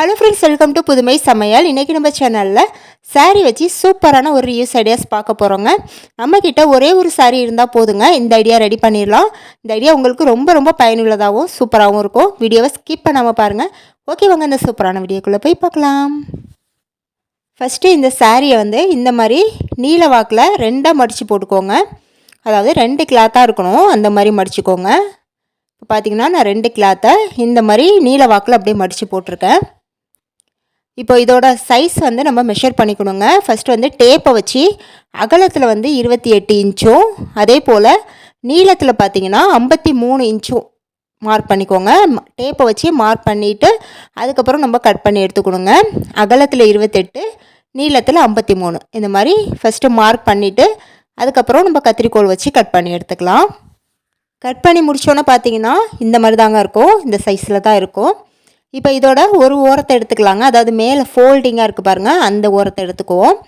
Hello friends welcome to புதுமை சமையல் இன்றைக்கி நம்ம சேனலில் சாரீ வச்சு சூப்பரான ஒரு ரியூஸ் ஐடியாஸ் பார்க்க போகிறோங்க நம்மக்கிட்ட ஒரே ஒரு சாரீ இருந்தால் போதுங்க. இந்த ஐடியா ரெடி பண்ணிடலாம். இந்த ஐடியா உங்களுக்கு ரொம்ப ரொம்ப பயனுள்ளதாகவும் சூப்பராகவும் இருக்கும். வீடியோவை ஸ்கிப் பண்ணாமல் பாருங்கள் ஓகே வாங்க இந்த சூப்பரான வீடியோக்குள்ளே போய் பார்க்கலாம். ஃபஸ்ட்டு இந்த சாரியை வந்து இந்த மாதிரி நீல வாக்கில் ரெண்டாக மடித்து போட்டுக்கோங்க. அதாவது ரெண்டு கிளாத்தாக இருக்கணும். அந்த மாதிரி மடிச்சுக்கோங்க. இப்போ பார்த்தீங்கன்னா நான் ரெண்டு கிளாத்தை இந்த மாதிரி நீல வாக்கில் அப்படியே மடித்து போட்டிருக்கேன். இப்போ இதோட சைஸ் வந்து நம்ம மெஷர் பண்ணிக்கணுங்க. ஃபஸ்ட்டு வந்து டேப்பை வச்சு அகலத்தில் வந்து இருபத்தி எட்டு இன்ச்சும் அதே போல் நீளத்தில் பார்த்தீங்கன்னா ஐம்பத்தி மூணு இன்ச்சும் மார்க் பண்ணிக்கோங்க. டேப்பை வச்சு மார்க் பண்ணிவிட்டு அதுக்கப்புறம் நம்ம கட் பண்ணி எடுத்துக்கணுங்க. அகலத்தில் இருபத்தெட்டு நீளத்தில் ஐம்பத்தி மூணு. இந்த மாதிரி ஃபஸ்ட்டு மார்க் பண்ணிவிட்டு அதுக்கப்புறம் நம்ம கத்திரிக்கோல் வச்சு கட் பண்ணி எடுத்துக்கலாம். கட் பண்ணி முடிச்சோன்னே பார்த்தீங்கன்னா இந்த மாதிரி தாங்க இருக்கும். இந்த சைஸில் தான் இருக்கும். இப்போ இதோட ஒரு ஓரத்தை எடுத்துக்கலாங்க. அதாவது மேலே ஃபோல்டிங்காக இருக்குது பாருங்கள் அந்த ஓரத்தை எடுத்துக்குவோம்.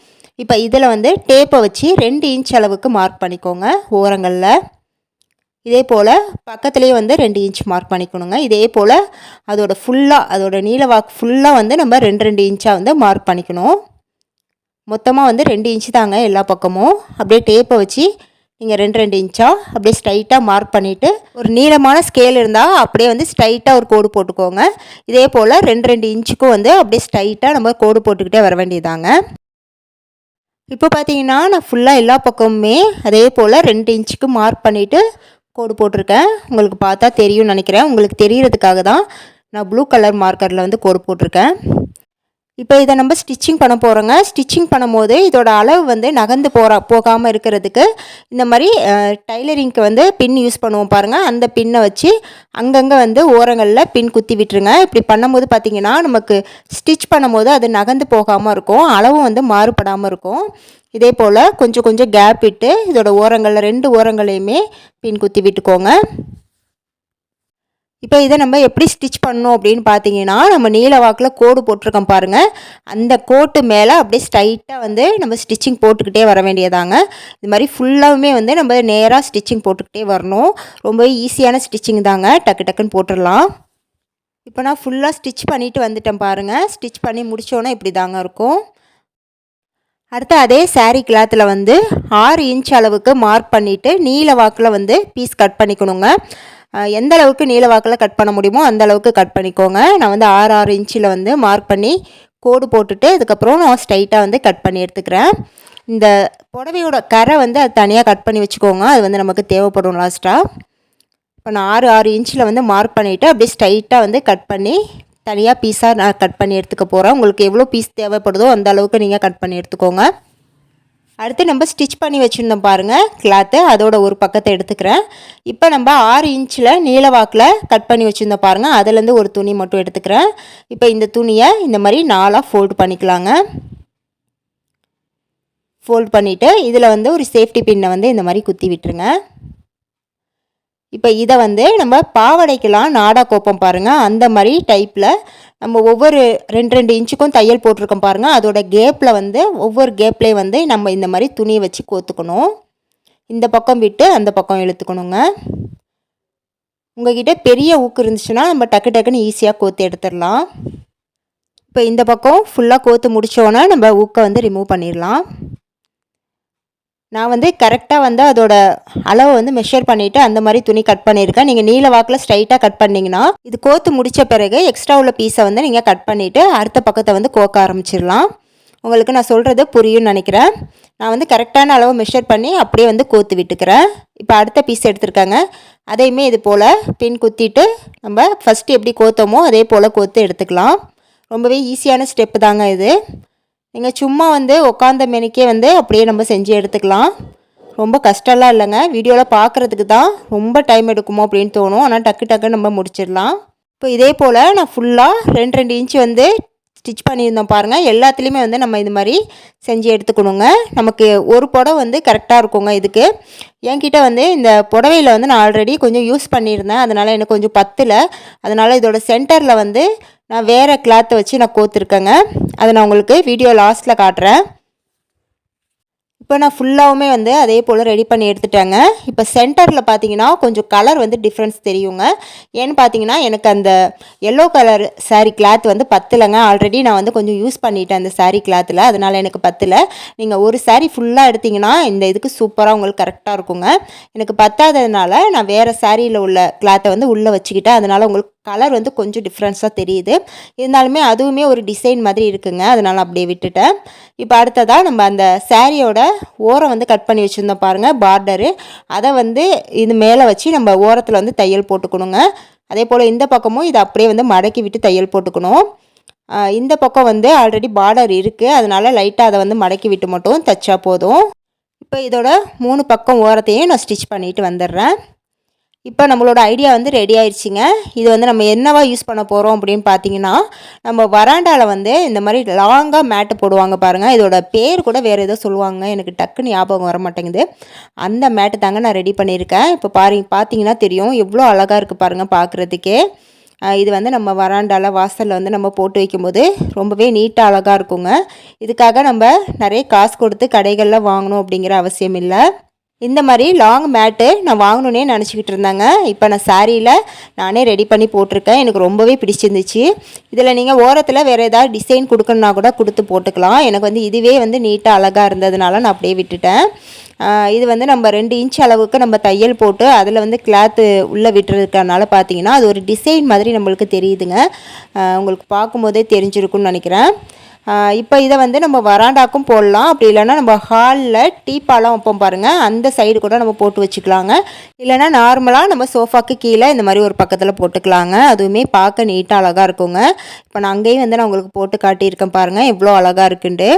இப்போ இதில் வந்து டேப்பை வச்சு ரெண்டு இன்ச் அளவுக்கு மார்க் பண்ணிக்கோங்க. ஓரங்களில். இதே போல் பக்கத்துலேயே வந்து ரெண்டு இன்ச் மார்க் பண்ணிக்கணுங்க. இதே போல் அதோட ஃபுல்லாக அதோட நீளவாக்கு ஃபுல்லாக வந்து நம்ம ரெண்டு ரெண்டு இன்ச்சாக வந்து மார்க் பண்ணிக்கணும். மொத்தமாக வந்து ரெண்டு இன்ச்சு தாங்க எல்லா பக்கமும். அப்படியே டேப்பை வச்சு நீங்கள் ரெண்டு ரெண்டு இன்ச்சாக அப்படியே ஸ்ட்ரைட்டாக மார்க் பண்ணிவிட்டு ஒரு நீளமான ஸ்கேல் இருந்தால் அப்படியே வந்து ஸ்ட்ரைட்டாக ஒரு கோடு போட்டுக்கோங்க. இதே போல் ரெண்டு ரெண்டு இன்ச்சுக்கும் வந்து அப்படியே ஸ்ட்ரைட்டாக நம்ம கோடு போட்டுக்கிட்டே வர வேண்டியதாங்க இப்போ பார்த்தீங்கன்னா நான் ஃபுல்லாக எல்லா பக்கமுமே அதே போல் ரெண்டு இன்ச்சுக்கு மார்க் பண்ணிவிட்டு கோடு போட்டிருக்கேன். உங்களுக்கு பார்த்தா தெரியும்னு நினைக்கிறேன். உங்களுக்கு தெரிகிறதுக்காக தான் நான் ப்ளூ கலர் மார்க்கரில் வந்து கோடு போட்டிருக்கேன். இப்போ இதை நம்ம ஸ்டிச்சிங் பண்ண போகிறோங்க ஸ்டிச்சிங் பண்ணும்போது இதோட அளவு வந்து நகர்ந்து போகிற போகாமல் இருக்கிறதுக்கு இந்த மாதிரி டைலரிங்க்கு வந்து பின் யூஸ் பண்ணுவோம் பாருங்கள் அந்த பின்னை வச்சு அங்கங்கே வந்து ஓரங்களில் பின் குத்தி விட்டுருங்க. இப்படி பண்ணும்போது பார்த்திங்கன்னா நமக்கு ஸ்டிச் பண்ணும்போது அது நகர்ந்து போகாமல் இருக்கும். அளவும் வந்து மாறுபடாமல் இருக்கும். இதே போல் கொஞ்சம் கொஞ்சம் கேப் விட்டு இதோட ஓரங்களில் ரெண்டு ஓரங்களையுமே பின் குத்தி விட்டுக்கோங்க. இப்போ இதை நம்ம எப்படி ஸ்டிச் பண்ணோம் அப்படின்னு பார்த்தீங்கன்னா நம்ம நீல வாக்கில் கோடு போட்டிருக்கோம் பாருங்கள் அந்த கோட்டு மேலே அப்படியே ஸ்ட்ரைட்டாக வந்து நம்ம ஸ்டிச்சிங் போட்டுக்கிட்டே வர வேண்டியதாங்க. இது மாதிரி ஃபுல்லாகவுமே வந்து நம்ம நேராக ஸ்டிச்சிங் போட்டுக்கிட்டே வரணும். ரொம்ப ஈஸியான ஸ்டிச்சிங் தாங்க. டக்கு டக்குன்னு போட்டுடலாம். இப்போ நான் ஃபுல்லாக ஸ்டிச் பண்ணிவிட்டு வந்துட்டேன் பாருங்கள் ஸ்டிச் பண்ணி முடித்தோன்னே இப்படி தாங்க இருக்கும். அடுத்து அதே சாரீ கிளாத்தில் வந்து ஆறு இன்ச் அளவுக்கு மார்க் பண்ணிவிட்டு நீல வாக்கில் வந்து பீஸ் கட் பண்ணிக்கணுங்க. எந்த அளவுக்கு நீல வாக்கில் கட் பண்ண முடியுமோ அந்த அளவுக்கு கட் பண்ணிக்கோங்க. நான் வந்து ஆறு ஆறு இன்ச்சில் வந்து மார்க் பண்ணி கோடு போட்டுட்டு அதுக்கப்புறம் நான் ஸ்ட்ரைட்டாக வந்து கட் பண்ணி எடுத்துக்கிறேன். இந்த புடவையோட கரை வந்து அது தனியாக கட் பண்ணி வச்சுக்கோங்க. அது வந்து நமக்கு தேவைப்படும் லாஸ்ட்டாக இப்போ நான் ஆறு ஆறு இன்ச்சில் வந்து மார்க் பண்ணிவிட்டு அப்படியே ஸ்ட்ரைட்டாக வந்து கட் பண்ணி தனியாக பீஸாக நான் கட் பண்ணி எடுத்துக்க போகிறேன் உங்களுக்கு எவ்வளோ பீஸ் தேவைப்படுதோ அந்த அளவுக்கு நீங்கள் கட் பண்ணி எடுத்துக்கோங்க. அடுத்து நம்ம ஸ்டிச் பண்ணி வச்சுருந்தோம் பாருங்கள் கிளாத்து அதோட ஒரு பக்கத்தை எடுத்துக்கிறேன். இப்போ நம்ம ஆறு இன்ச்சில் நீளவாக்கில் கட் பண்ணி வச்சுருந்தோம் பாருங்கள் அதுலேருந்து ஒரு துணி மட்டும் எடுத்துக்கிறேன். இப்போ இந்த துணியை இந்த மாதிரி நாலாக ஃபோல்டு பண்ணிக்கலாங்க. ஃபோல்ட் பண்ணிவிட்டு இதில் வந்து ஒரு சேஃப்டி பின்னை வந்து இந்த மாதிரி குத்தி விட்டுருங்க. இப்போ இதை வந்து நம்ம பாவடைக்கெலாம் நாடா கோப்பம் பாருங்கள் அந்த மாதிரி டைப்பில் நம்ம ஒவ்வொரு ரெண்டு ரெண்டு இன்ச்சுக்கும் தையல் போட்டிருக்கோம் பாருங்கள் அதோட கேப்பில் வந்து ஒவ்வொரு கேப்லேயும் வந்து நம்ம இந்த மாதிரி துணியை வச்சு கோத்துக்கணும். இந்த பக்கம் விட்டு அந்த பக்கம் இழுத்துக்கணுங்க. உங்ககிட்ட பெரிய ஊக்கு இருந்துச்சுன்னா நம்ம டக்கு டக்குன்னு ஈஸியாக கோத்து எடுத்துடலாம். இப்போ இந்த பக்கம் ஃபுல்லாக கோத்து முடித்தோன்னே நம்ம ஊக்கை வந்து ரிமூவ் பண்ணிடலாம். நான் வந்து கரெக்டாக வந்து அதோட அளவை வந்து மெஷர் பண்ணிவிட்டு அந்த மாதிரி துணி கட் பண்ணியிருக்கேன். நீங்கள் நீல வாக்கில் ஸ்ட்ரைட்டாக கட் பண்ணிங்கன்னா இது கோத்து முடித்த பிறகு எக்ஸ்ட்ரா உள்ள பீஸை வந்து நீங்கள் கட் பண்ணிவிட்டு அடுத்த பக்கத்தை வந்து கோக்க ஆரம்பிச்சிடலாம். உங்களுக்கு நான் சொல்கிறது புரியும்னு நினைக்கிறேன். நான் வந்து கரெக்டான அளவு மெஷர் பண்ணி அப்படியே வந்து கோத்து விட்டுக்கிறேன். இப்போ அடுத்த பீஸ் எடுத்திருக்காங்க. அதையுமே இது போல் பின் குத்திட்டு நம்ம ஃபஸ்ட்டு எப்படி கோத்தோமோ அதே போல் கோத்து எடுத்துக்கலாம். ரொம்பவே ஈஸியான ஸ்டெப்பு தாங்க இது. நீங்கள் சும்மா வந்து உட்காந்த மெனிக்கே வந்து அப்படியே நம்ம செஞ்சு எடுத்துக்கலாம். ரொம்ப கஷ்டம்லாம் இல்லைங்க. வீடியோவில் பார்க்குறதுக்கு தான் ரொம்ப டைம் எடுக்குமோ அப்படின்னு தோணும். ஆனால் டக்கு டக்குன்னு நம்ம முடிச்சிடலாம். இப்போ இதே போல் நான் ஃபுல்லாக ரெண்டு ரெண்டு இன்ச்சு வந்து ஸ்டிச் பண்ணியிருந்தோம் பாருங்கள் எல்லாத்துலேயுமே வந்து நம்ம இது மாதிரி செஞ்சு எடுத்துக்கணுங்க. நமக்கு ஒரு புடவை வந்து கரெக்டாக இருக்குங்க இதுக்கு. என்கிட்ட வந்து இந்த புடவையில் வந்து நான் ஆல்ரெடி கொஞ்சம் யூஸ் பண்ணியிருந்தேன். அதனால் எனக்கு கொஞ்சம் பத்தில். அதனால் இதோட சென்டரில் வந்து நான் வேறு கிளாத்தை வச்சு நான் கோத்துருக்கேங்க. அதை நான் உங்களுக்கு வீடியோ லாஸ்ட்டில் காட்டுறேன். இப்போ நான் ஃபுல்லாகவுமே வந்து அதே போல் ரெடி பண்ணி எடுத்துட்டேங்க. இப்போ சென்டரில் பார்த்தீங்கன்னா கொஞ்சம் கலர் வந்து டிஃப்ரென்ஸ் தெரியுங்க. ஏன்னு பார்த்தீங்கன்னா எனக்கு அந்த எல்லோ கலர் சாரீ கிளாத் வந்து பத்தலைங்க. ஆல்ரெடி நான் வந்து கொஞ்சம் யூஸ் பண்ணிட்டேன் அந்த சாரீ கிளாத்தில் அதனால் எனக்கு பத்தலை. நீங்கள் ஒரு சாரீ ஃபுல்லாக எடுத்தீங்கன்னா இந்த இதுக்கு சூப்பராக உங்களுக்கு கரெக்டாக இருக்குங்க. எனக்கு பத்தாததுனால நான் வேறு சாரியில் உள்ள கிளாத்தை வந்து உள்ளே வச்சுக்கிட்டேன். அதனால் உங்களுக்கு கலர் வந்து கொஞ்சம் டிஃப்ரென்ஸாக தெரியுது. இருந்தாலுமே அதுவுமே ஒரு டிசைன் மாதிரி இருக்குங்க. அதனால் அப்படியே விட்டுட்டேன். இப்போ அடுத்ததாக நம்ம அந்த சாரியோட ஓரம் வந்து கட் பண்ணி வச்சுருந்தோம் பாருங்கள் பார்டரு அதை வந்து இது மேலே வச்சு நம்ம ஓரத்தில் வந்து தையல் போட்டுக்கணுங்க. அதே போல் இந்த பக்கமும் இதை அப்படியே வந்து மடக்கி விட்டு தையல் போட்டுக்கணும். இந்த பக்கம் வந்து ஆல்ரெடி பார்டர் இருக்குது அதனால் லைட்டாக அதை வந்து மடக்கி விட்டு மட்டும் தைச்சா போதும். இப்போ இதோட மூணு பக்கம் ஓரத்தையும் நான் ஸ்டிச் பண்ணிட்டு வந்துடுறேன். இப்போ நம்மளோட ஐடியா வந்து ரெடி ஆயிடுச்சுங்க. இது வந்து நம்ம என்னவா யூஸ் பண்ண போகிறோம் அப்படின்னு பார்த்தீங்கன்னா நம்ம வராண்டாவில் வந்து இந்த மாதிரி லாங்காக மேட்டு போடுவாங்க பாருங்கள் இதோட பேர் கூட வேறு ஏதோ சொல்லுவாங்க. எனக்கு டக்குன்னு ஞாபகம் வர மாட்டேங்குது. அந்த மேட்டு தாங்க நான் ரெடி பண்ணியிருக்கேன். இப்போ பாருங்க பார்த்தீங்கன்னா தெரியும். எவ்வளோ அழகாக இருக்குது பாருங்கள் பார்க்குறதுக்கே. இது வந்து நம்ம வராண்டால வாசலில் வந்து நம்ம போட்டு வைக்கும்போது ரொம்பவே நீட்டாக அழகாக இருக்குங்க. இதுக்காக நம்ம நிறைய காசு கொடுத்து கடைகளில் வாங்கணும் அப்படிங்கிற அவசியம் இல்லை. இந்த மாதிரி லாங் மேட்டு நான் வாங்கணுன்னே நினச்சிக்கிட்டு இருந்தாங்க. இப்போ நான் சாரியில் நானே ரெடி பண்ணி போட்டிருக்கேன். எனக்கு ரொம்பவே பிடிச்சிருந்துச்சு. இதில் நீங்கள் ஓரத்தில் வேறு ஏதாவது டிசைன் கொடுக்கணுன்னா கூட கொடுத்து போட்டுக்கலாம். எனக்கு வந்து இதுவே வந்து நீட்டாக அழகாக இருந்ததுனால நான் அப்படியே விட்டுட்டேன். இது வந்து நம்ம ரெண்டு இன்ச் அளவுக்கு நம்ம தையல் போட்டு அதில் வந்து கிளாத்து உள்ளே விட்டுருக்கறனால பார்த்தீங்கன்னா அது ஒரு டிசைன் மாதிரி நம்மளுக்கு தெரியுதுங்க. உங்களுக்கு பார்க்கும்போதே தெரிஞ்சிருக்குன்னு நினைக்கிறேன். இப்போ இதை வந்து நம்ம வராண்டாக்கும் போடலாம். அப்படி இல்லைன்னா நம்ம ஹாலில் டீப்பாலாம் வைப்போம் பாருங்கள் அந்த சைடு கூட நம்ம போட்டு வச்சுக்கலாங்க. இல்லைன்னா நார்மலாக நம்ம சோஃபாக்கு கீழே இந்த மாதிரி ஒரு பக்கத்தில் போட்டுக்கலாங்க. அதுவுமே பார்க்க நீட்டாக அழகாக இருக்குங்க. இப்போ நான் அங்கேயும் வந்து நான் உங்களுக்கு போட்டு காட்டியிருக்கேன் பாருங்கள் எவ்வளோ அழகாக இருக்குன்ட்டு.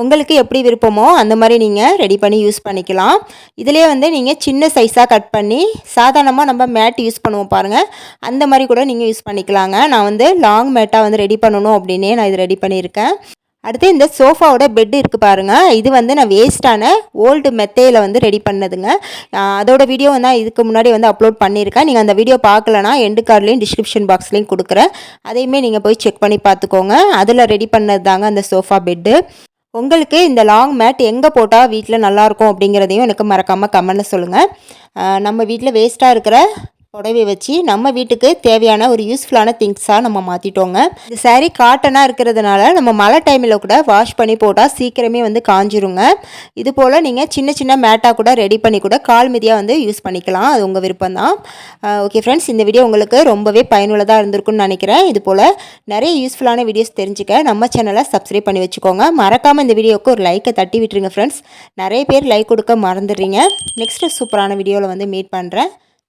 உங்களுக்கு எப்படி விருப்பமோ அந்த மாதிரி நீங்கள் ரெடி பண்ணி யூஸ் பண்ணிக்கலாம். இதிலே வந்து நீங்கள் சின்ன சைஸாக கட் பண்ணி சாதாரணமாக நம்ம மேட் யூஸ் பண்ணுவோம் பாருங்கள் அந்த மாதிரி கூட நீங்கள் யூஸ் பண்ணிக்கலாங்க. நான் வந்து லாங் மேட்டாக வந்து ரெடி பண்ணணும் அப்படின்னே நான் இது ரெடி பண்ணியிருக்கேன். அடுத்து இந்த சோஃபாவோட பெட் இருக்குது பாருங்கள் இது வந்து நான் வேஸ்ட்டான ஓல்டு மெத்தையில் வந்து ரெடி பண்ணதுங்க. அதோட வீடியோ வந்து நான் இதுக்கு முன்னாடி வந்து அப்லோட் பண்ணியிருக்கேன். நீங்கள் அந்த வீடியோ பார்க்கலனா எண்டு கார்ட்லேயும் டிஸ்கிரிப்ஷன் பாக்ஸ்லேயும் கொடுக்குறேன். அதையுமே நீங்கள் போய் செக் பண்ணி பார்த்துக்கோங்க. அதில் ரெடி பண்ணது தாங்க அந்த சோஃபா பெட்டு உங்களுக்கு இந்த லாங் மேட் எங்கே போட்டால் வீட்டில் நல்லாயிருக்கும் அப்படிங்கிறதையும் எனக்கு மறக்காமல் கமெண்ட்டில் சொல்லுங்கள் நம்ம வீட்டில் வேஸ்ட்டாக இருக்கிற புடவை வச்சு நம்ம வீட்டுக்கு தேவையான ஒரு யூஸ்ஃபுல்லான திங்ஸாக நம்ம மாற்றிட்டோங்க இந்த saree காட்டனாக இருக்கிறதுனால நம்ம மழை டைமில் கூட வாஷ் பண்ணி போட்டால் சீக்கிரமே வந்து காஞ்சிருங்க. இது போல் நீங்கள் சின்ன சின்ன மேட்டாக கூட ரெடி பண்ணி கூட கால் மிதியாக வந்து யூஸ் பண்ணிக்கலாம். அது உங்கள் விருப்பம் தான் ஓகே ஃப்ரெண்ட்ஸ் இந்த வீடியோ உங்களுக்கு ரொம்பவே பயனுள்ளதாக இருந்திருக்கும்னு நினைக்கிறேன். இது போல் நிறைய யூஸ்ஃபுல்லான வீடியோஸ் தெரிஞ்சுக்க நம்ம சேனலை சப்ஸ்கிரைப் பண்ணி வச்சுக்கோங்க. மறக்காமல் இந்த வீடியோவுக்கு ஒரு லைக்கை தட்டி விட்டுருங்க ஃப்ரெண்ட்ஸ் நிறைய பேர் லைக் கொடுக்க மறந்துடுறீங்க. நெக்ஸ்ட்டு சூப்பரான வீடியோவில் வந்து மீட் பண்ணுறேன்